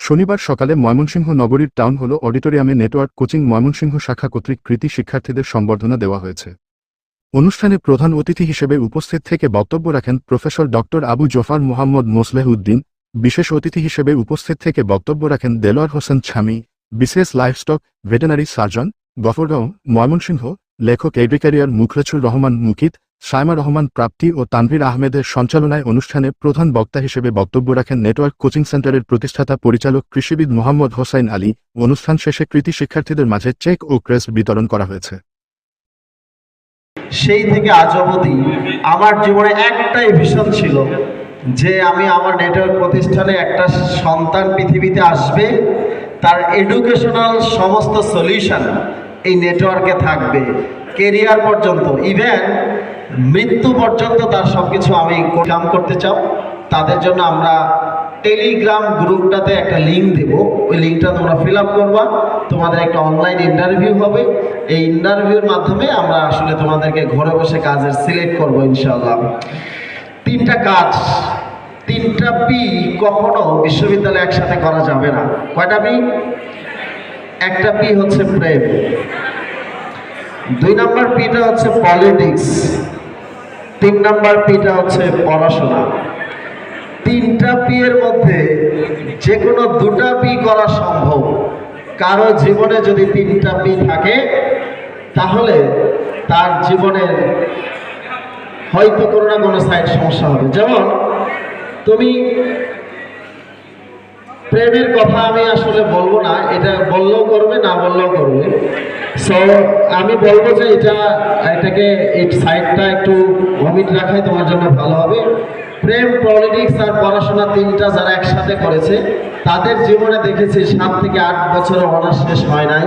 শনিবার সকালে ময়মনসিংহ নগরীর টাউন হল অডিটোরিয়ামে নেটওয়ার্ক কোচিং ময়মনসিংহ শাখা কর্তৃক কৃতি শিক্ষার্থীদের সম্বর্ধনা দেওয়া হয়েছে। অনুষ্ঠানে প্রধান অতিথি হিসেবে উপস্থিত থেকে বক্তব্য রাখেন প্রফেসর ডক্টর আবু জফার মোহাম্মদ মোসলেহ উদ্দিন বিশেষ অতিথি হিসেবে উপস্থিত থেকে বক্তব্য রাখেন Delowar Hossain Sami, BCS livestock veterinary surgeon, Gafargaon Mymensingh লেখক এগ্রিকারিয়ার মুখলেছুর রহমান মুকিত সায়মা রহমান প্রাপ্তি ও তানভীর আহমেদের সঞ্চালনায় অনুষ্ঠানে প্রধান বক্তা হিসেবে বক্তব্য রাখেন নেটওয়ার্ক কোচিং সেন্টারের প্রতিষ্ঠাতা পরিচালক কৃষিবিদ মোহাম্মদ হোসাইন আলী। অনুষ্ঠান শেষে কৃতি শিক্ষার্থীদের মাঝে চেক ও ক্রেস্ট বিতরণ করা হয়েছে। সেই থেকে আজ অবধি আমার জীবনে একটাই ভীষণ ছিল যে আমি আমার নেটওয়ার্ক প্রতিষ্ঠানে একটা সন্তান পৃথিবীতে আসবে, তার এডুকেশনাল সমস্ত সলিউশন এই নেটওয়ার্কে থাকবে, কেরিয়ার পর্যন্ত। ইভেন মৃত্যু পর্যন্ত তার সব কিছু আমি কাম করতে চাও। তাদের জন্য আমরা টেলিগ্রাম গ্রুপটাতে একটা লিঙ্ক দেব। ওই লিঙ্কটা তোমরা ফিল আপ করবা। তোমাদের একটা অনলাইন ইন্টারভিউ হবে। এই ইন্টারভিউর মাধ্যমে আমরা আসলে তোমাদেরকে ঘরে বসে কাজের সিলেক্ট করব ইনশাল্লাহ তিনটা কাজ, তিনটা পি কখনো বিশ্ববিদ্যালয়ে একসাথে করা যাবে না। কয়টা পি একটা পি হচ্ছে প্রেম। দুই নম্বর পিটা হচ্ছে পলিটিক্স তিন নম্বর পিটা হচ্ছে পড়াশোনা। তিনটা পি এর মধ্যে যে কোনো দুটা পি করা সম্ভব। কারও জীবনে যদি তিনটা পি থাকে, তাহলে তার জীবনের হয়তো কোনো না কোনো সাইড সমস্যা হবে। যেমন, তুমি প্রেমের কথা আমি আসলে বলব না, এটা বললেও করবে, না বললেও করবে। সো আমি বলব যে এটা, এটাকে এই সাইডটা একটু ভমিট রাখাই তোমার জন্য ভালো হবে। প্রেম পলিটিক্স আর পড়াশোনা তিনটা যারা একসাথে করেছে, তাদের জীবনে দেখেছি সাত থেকে আট বছরে অনার্স শেষ হয় নাই।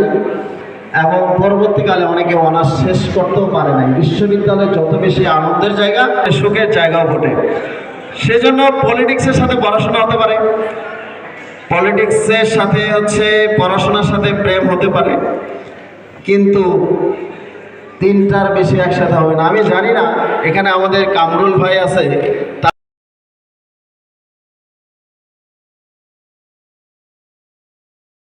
এবং পরবর্তীকালে অনেকে অনার্স শেষ করতেও পারে নাই। বিশ্ববিদ্যালয় যত বেশি আনন্দের জায়গা, সুখের জায়গাও বটে। সেজন্য পলিটিক্সের সাথে পড়াশোনা হতে পারে। পলিটিক্সের সাথে হচ্ছে, পড়াশোনার সাথে প্রেম হতে পারে। কিন্তু তিনটার বেশি একসাথে হবে না। আমি জানি না এখানে আমাদের কামরুল ভাই আছে